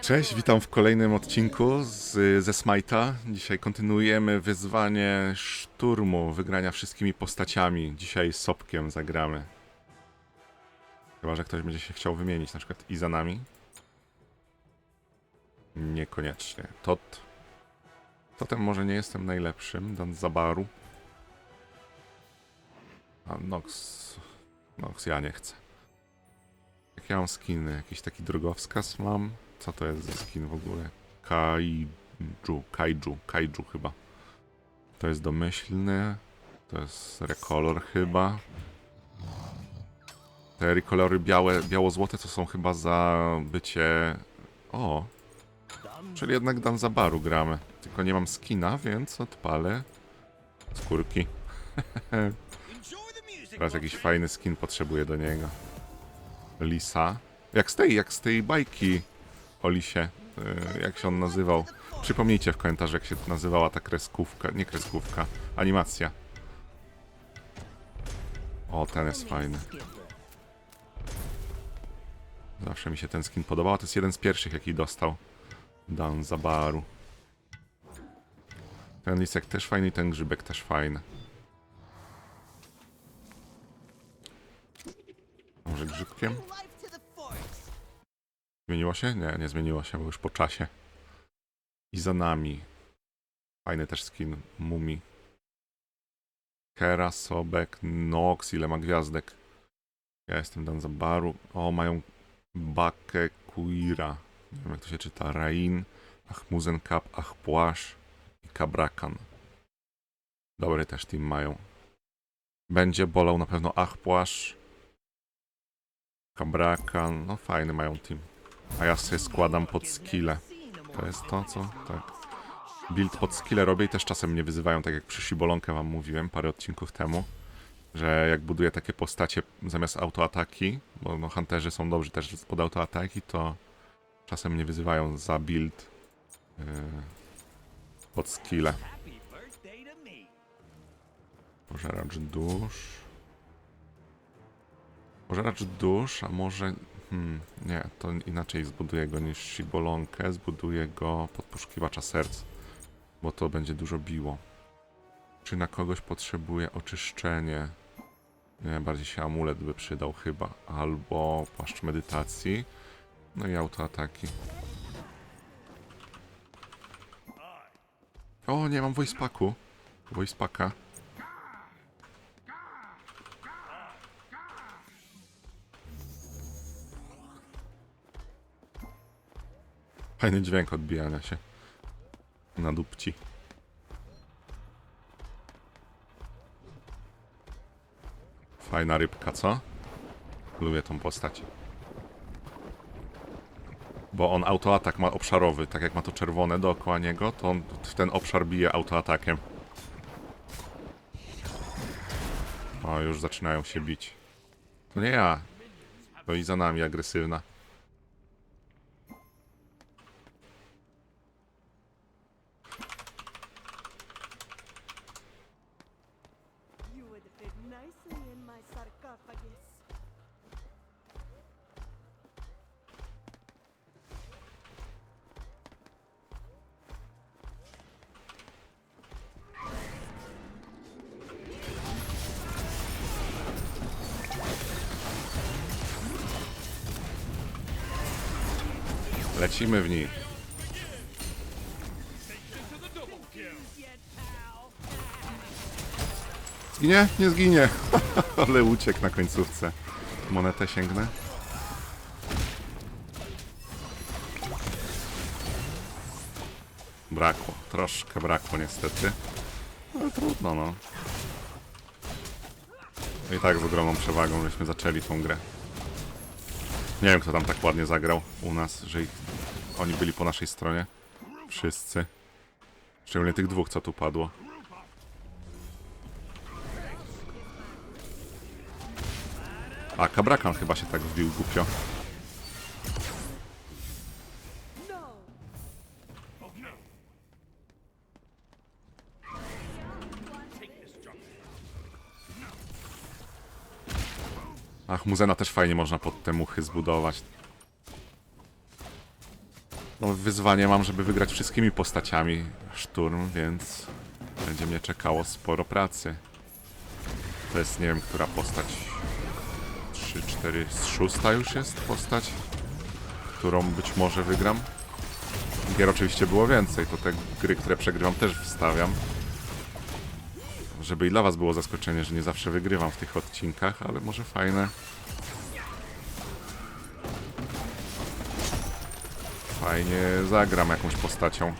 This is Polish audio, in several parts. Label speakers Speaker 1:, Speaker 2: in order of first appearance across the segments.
Speaker 1: Cześć, witam w kolejnym odcinku z, ze Smite'a. Dzisiaj kontynuujemy wyzwanie szturmu, wygrania wszystkimi postaciami. Dzisiaj Sopkiem zagramy. Chyba, że ktoś będzie się chciał wymienić, na przykład i za nami. Niekoniecznie. Tot. Totem może nie jestem najlepszym, Dan Zabaru. A Nox... Nox ja nie chcę. Jak ja mam skiny? Jakiś taki drogowskaz mam? Co to jest za skin w ogóle? Kaiju, kaiju, kaiju chyba. To jest domyślny. To jest rekolor chyba. Te rekolory białe, biało-złote to są chyba za bycie... O! Czyli jednak Dan Zabaru gramy. Tylko nie mam skina, więc odpalę skórki. Teraz jakiś fajny skin potrzebuję do niego. Lisa. Jak z tej, jak z tej bajki o Lisie. Yy, jak się on nazywał? Przypomnijcie w komentarzu, jak się nazywała ta kreskówka. Nie kreskówka, animacja. O, ten jest fajny. Zawsze mi się ten skin podobał. To jest jeden z pierwszych, jaki dostał. Dan Zabaru. Ten lisek też fajny ten grzybek też fajny. Zmieniło się? Nie, nie zmieniło się, bo już po czasie. I za nami. Fajny też skin Mumi. Kera, Sobek, Nox, ile ma gwiazdek. Ja jestem Dan Zabaru. O, mają Bakę Kuira. Nie wiem jak to się czyta. Rain, Ahmuzen Kap, Ahpłasz i Kabrakan. Dobry też team mają. Będzie bolał na pewno Ahpłasz. Kabrakan. No fajny mają team. A ja sobie składam pod skille. To jest to, co? Tak. Build pod skille robię i też czasem mnie wyzywają, tak jak przy Shibolonkę wam mówiłem parę odcinków temu, że jak buduję takie postacie zamiast autoataki, bo no hunterzy są dobrzy też pod autoataki, to czasem mnie wyzywają za build yy, pod skille. Pożeracz dusz. Pożeracz dusz, a może... Hmm, nie, to inaczej zbuduję go niż Shibolonkę. Zbuduję go pod poszukiwacza serc, bo to będzie dużo biło. Czy na kogoś potrzebuję oczyszczenie? Nie, bardziej się amulet by przydał chyba. Albo płaszcz medytacji. No i autoataki. O, nie mam voice packu. Fajny dźwięk odbijania się na dupci. Fajna rybka, co? Lubię tą postać. Bo on autoatak ma obszarowy, tak jak ma to czerwone dookoła niego, to on w ten obszar bije autoatakiem. O, już zaczynają się bić. To nie ja. To i za nami agresywna. Lecimy w nich. Zginie? Nie zginie. Ale uciekł na końcówce. Monetę sięgnę. Brakło. Troszkę brakło niestety. Ale trudno no. I tak z ogromną przewagą żeśmy zaczęli tą grę. Nie wiem kto tam tak ładnie zagrał u nas, że ich, oni byli po naszej stronie. Wszyscy. Szczególnie tych dwóch co tu padło. A, Kabrakan chyba się tak wbił głupio. Ach, Muzena też fajnie można pod te muchy zbudować. No, wyzwanie mam, żeby wygrać wszystkimi postaciami szturm, więc będzie mnie czekało sporo pracy. To jest, nie wiem, która postać. 3, 4, z szósta już jest postać, którą być może wygram. Gier oczywiście było więcej, to te gry, które przegrywam też wstawiam. Żeby i dla was było zaskoczenie, że nie zawsze wygrywam w tych odcinkach, ale może fajne. Fajnie zagram jakąś postacią.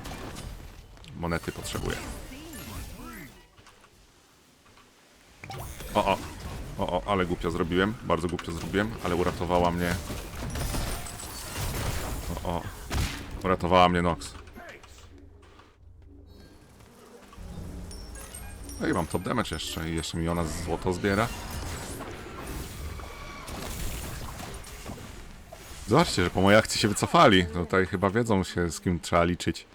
Speaker 1: Monety potrzebuję. O, o. O, o, ale głupio zrobiłem. Bardzo głupio zrobiłem, ale uratowała mnie. O, o. Uratowała mnie Nox. No i mam top damage jeszcze i jeszcze mi ona złoto zbiera. Zobaczcie, że po mojej akcji się wycofali. Tutaj chyba wiedzą się z kim trzeba liczyć.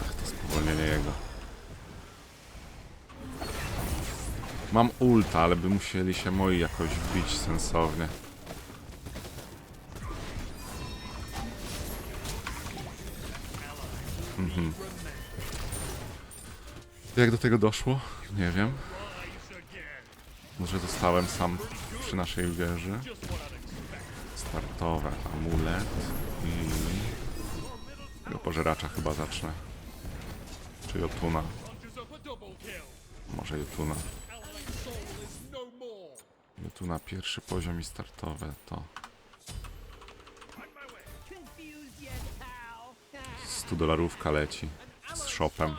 Speaker 1: Ach, to spowolnienie jego. Mam ulta, ale by musieli się moi jakoś wbić sensownie. Mhm. Jak do tego doszło? Nie wiem. Może zostałem sam przy naszej wieży. Startowe, amulet i... Tego pożeracza chyba zacznę. Czy Jotuna? Może Jotuna. Jotuna pierwszy poziom i startowe to 100 dolarówka leci z shopem.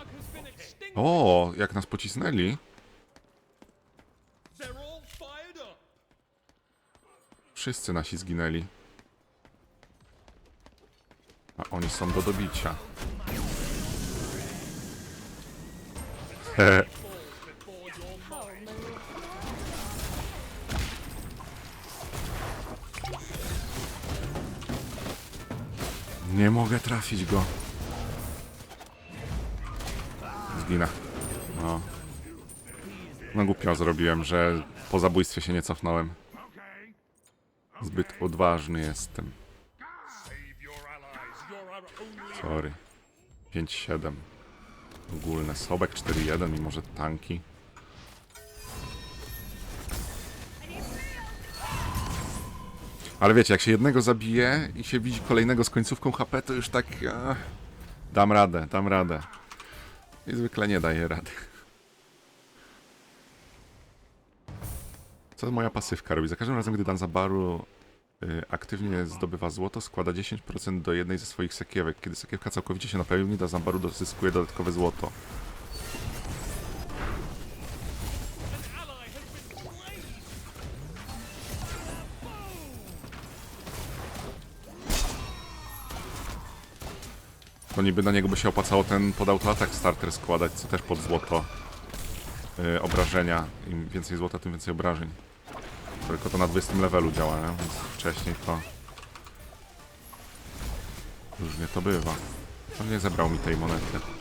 Speaker 1: O, jak nas pocisnęli. Wszyscy nasi zginęli. A oni są do dobicia. Nie mogę trafić go. Zginę. No. No głupio zrobiłem, że po zabójstwie się nie cofnąłem. Zbyt odważny jestem. Sorry. 5-7. Ogólne. Sobek 4-1, mimo że tanki. Ale wiecie, jak się jednego zabije i się widzi kolejnego z końcówką HP, to już tak... Dam radę, dam radę. I zwykle nie daję rady. Co moja pasywka robi? Za każdym razem, gdy Danzabaru y, aktywnie zdobywa złoto, składa 10% do jednej ze swoich sakiewek. Kiedy sakiewka całkowicie się napełni, Danzabaru dozyskuje dodatkowe złoto. To niby na niego by się opłacało ten pod autoatak starter składać, co też pod złoto y, obrażenia. Im więcej złota, tym więcej obrażeń. Tylko to na 20 levelu działa, nie? więc wcześniej to różnie to bywa. On nie zebrał mi tej monety.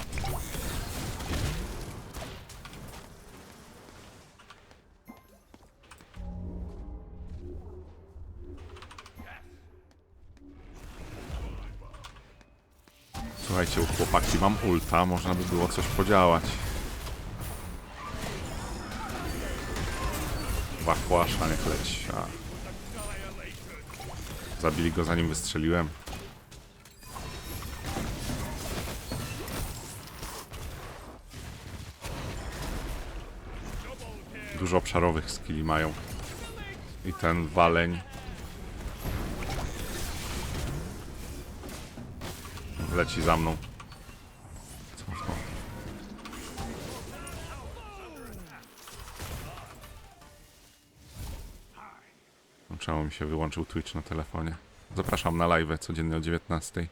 Speaker 1: Słuchajcie, chłopaki mam ulta, można by było coś podziałać. Wachłasza niech leci. A. Zabili go zanim wystrzeliłem. Dużo obszarowych skilli mają. I ten waleń. Leci za mną. No, Czemu mi się wyłączył Twitch na telefonie? Zapraszam na live codziennie o 19.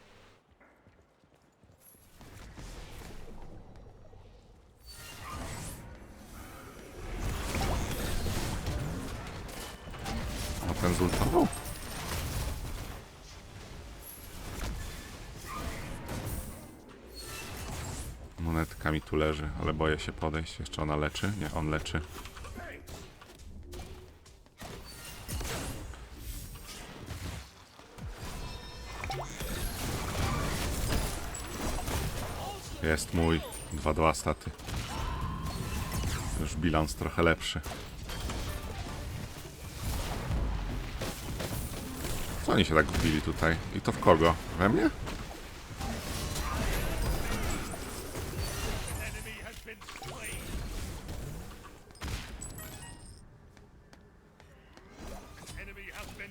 Speaker 1: Monetka mi tu leży, ale boję się podejść. Jeszcze ona leczy? Nie, on leczy. Jest mój. 2-2 staty. Już bilans trochę lepszy. Co oni się tak wbili tutaj? I to w kogo? We mnie?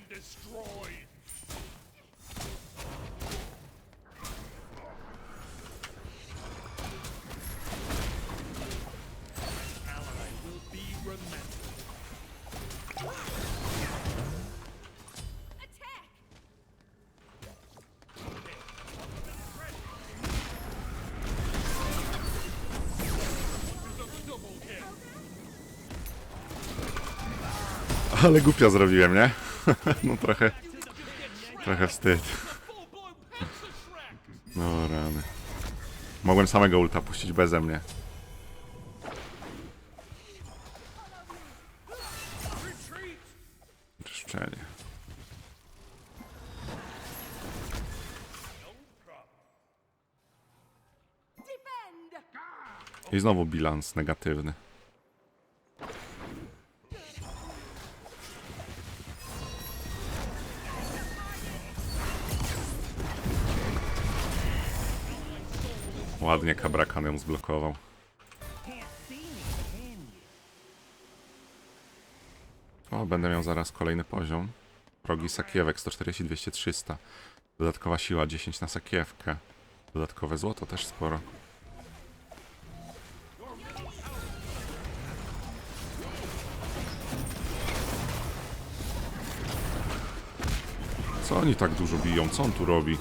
Speaker 2: Destroyed. Ally will be remembered.
Speaker 1: Ale głupio zrobiłem, nie? no trochę... Trochę wstyd. No rany. Mogłem samego ulta puścić beze mnie. Czyszczenie. I znowu bilans negatywny. Ładnie Kabrakan ją zblokował. O, będę miał zaraz kolejny poziom. Progi sakiewek 140, 200, 300. Dodatkowa siła 10 na sakiewkę. Dodatkowe złoto też sporo. Co oni tak dużo biją? Co on tu robi?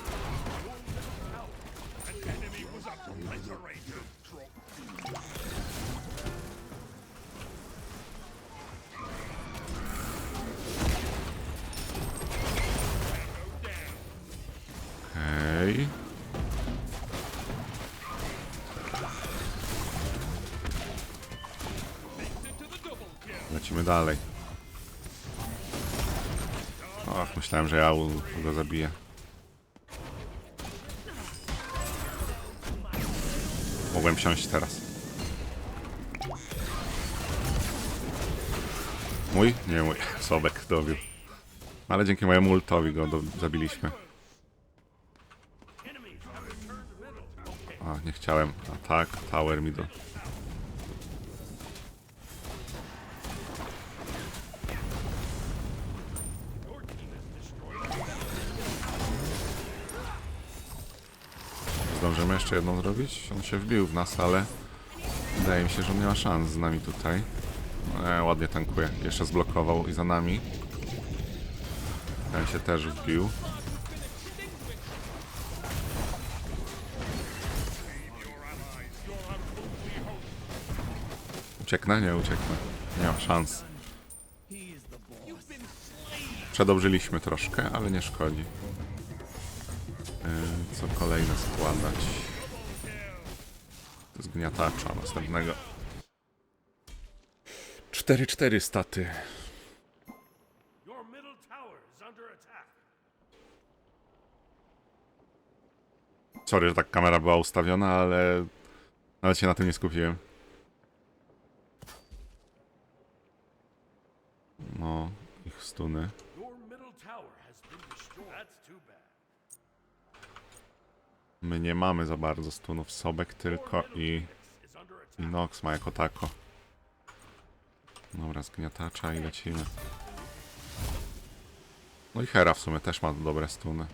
Speaker 1: Dalej. Och, myślałem, że ja go zabiję. Mogłem wsiąść teraz. Mój? Nie mój. Sobek dobił. Ale dzięki mojemu ultowi go do, zabiliśmy. A, nie chciałem. A tak, tower mi jeszcze jedną zrobić? On się wbił w nas, ale wydaje mi się, że on nie ma szans z nami tutaj. E, ładnie tankuje. Jeszcze zblokował i za nami. Ten się też wbił. Ucieknę? Nie ucieknę. Nie ma szans. Przedobrzyliśmy troszkę, ale nie szkodzi. Yy, co kolejne składać? Zgniatacza następnego. 4-4 staty. Sorry, że tak kamera była ustawiona, ale nawet się na tym nie skupiłem. No, ich stuny.
Speaker 2: Your middle tower has been destroyed. That's too bad.
Speaker 1: My nie mamy za bardzo stunów. Sobek tylko i, i Nox ma jako tako. Dobra, zgniatacza i lecimy. No i Hera w sumie też ma dobre stuny.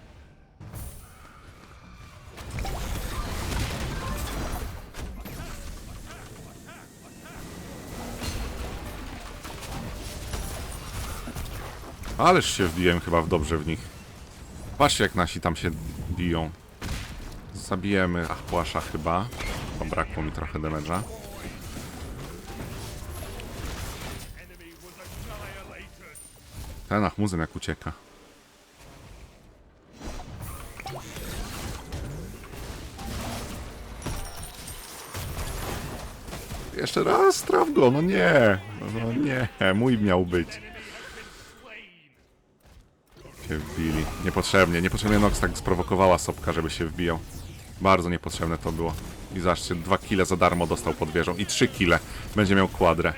Speaker 1: Ależ się wbiłem chyba w dobrze w nich. Patrzcie jak nasi tam się biją. Zabijemy Achłasza chyba. Pobrakło mi trochę damage'a. Ten Achmuzyn jak ucieka. Jeszcze raz, traf go, no nie. No nie, mój miał być. Się wbili. Niepotrzebnie, niepotrzebnie Nox tak sprowokowała Sopka, żeby się wbijał. Bardzo niepotrzebne to było. I zobaczcie, dwa kile za darmo dostał pod wieżą. I trzy kile. Będzie miał kwadrę.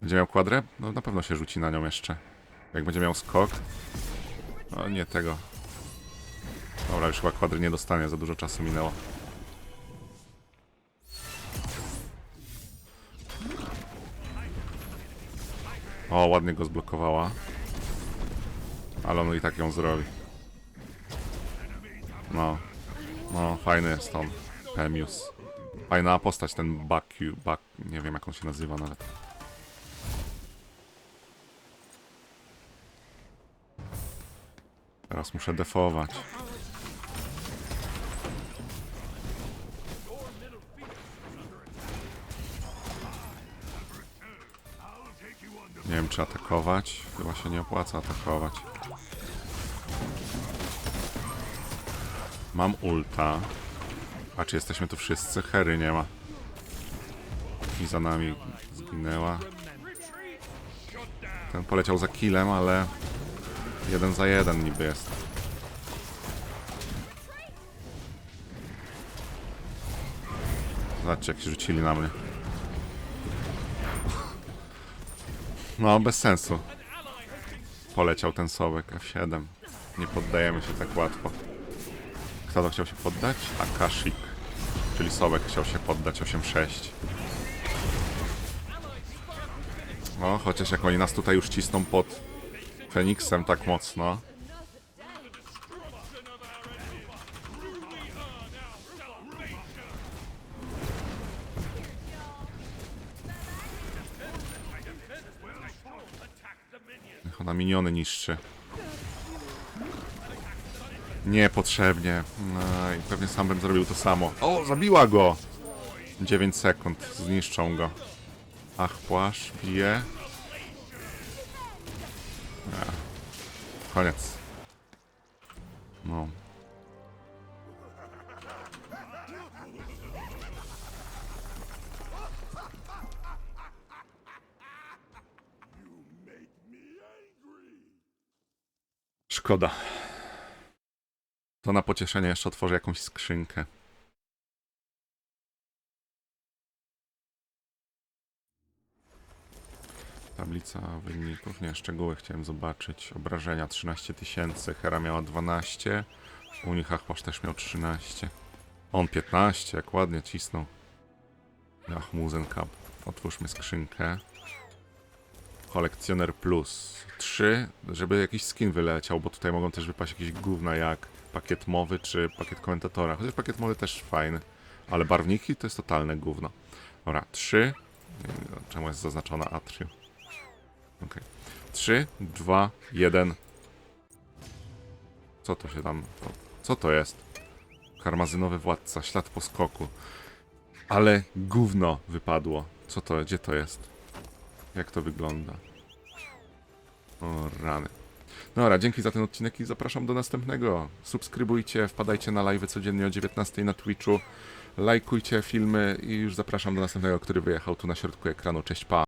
Speaker 1: Będzie miał kwadrę? No na pewno się rzuci na nią jeszcze. Jak będzie miał skok. No nie tego. Dobra, już chyba kwadry nie dostanie, za dużo czasu minęło. O, ładnie go zblokowała. Ale on i tak ją zrobi. No. No, fajny jest on. Pemius. Fajna postać ten Baku. Bak... Nie wiem jak on się nazywa nawet. Teraz muszę defować. Nie wiem czy atakować. Chyba się nie opłaca atakować. Mam ulta. Czy jesteśmy tu wszyscy? Hery nie ma. I za nami zginęła. Ten poleciał za killem, ale jeden za jeden niby jest. Zobaczcie jak się rzucili na mnie. No, bez sensu. Poleciał ten sobek F7. Nie poddajemy się tak łatwo. Kto to chciał się poddać? Akashik. Czyli Sobek chciał się poddać 8-6. No, chociaż jak oni nas tutaj już cisną pod Feniksem tak mocno. Niech ona miniony niszczy. Niepotrzebnie. No i pewnie sam bym zrobił to samo. O, zabiła go! 9 sekund, zniszczą go. Ach, płasz, bije. Koniec. No. Szkoda. To na pocieszenie jeszcze otworzę jakąś skrzynkę. Tablica wyników, nie, szczegóły chciałem zobaczyć. Obrażenia 13 tysięcy, Hera miała 12, u nich Achmasz też miał 13. On 15, jak ładnie cisnął. Ach, Muzen Cup. Otwórzmy skrzynkę. Kolekcjoner Plus 3, żeby jakiś skin wyleciał, bo tutaj mogą też wypaść jakieś gówna jak pakiet mowy czy pakiet komentatora. Chociaż pakiet mowy też fajny, ale barwniki to jest totalne gówno. Dobra, 3. Czemu jest zaznaczona Atrium? Ok. 3, 2, 1. Co to się tam. Co to jest? Karmazynowy władca, ślad po skoku. Ale gówno wypadło. Co to, gdzie to jest? Jak to wygląda? O rany. Dobra, dzięki za ten odcinek i zapraszam do następnego. Subskrybujcie, wpadajcie na live codziennie o 19 na Twitchu. Lajkujcie filmy i już zapraszam do następnego, który wyjechał tu na środku ekranu. Cześć, pa!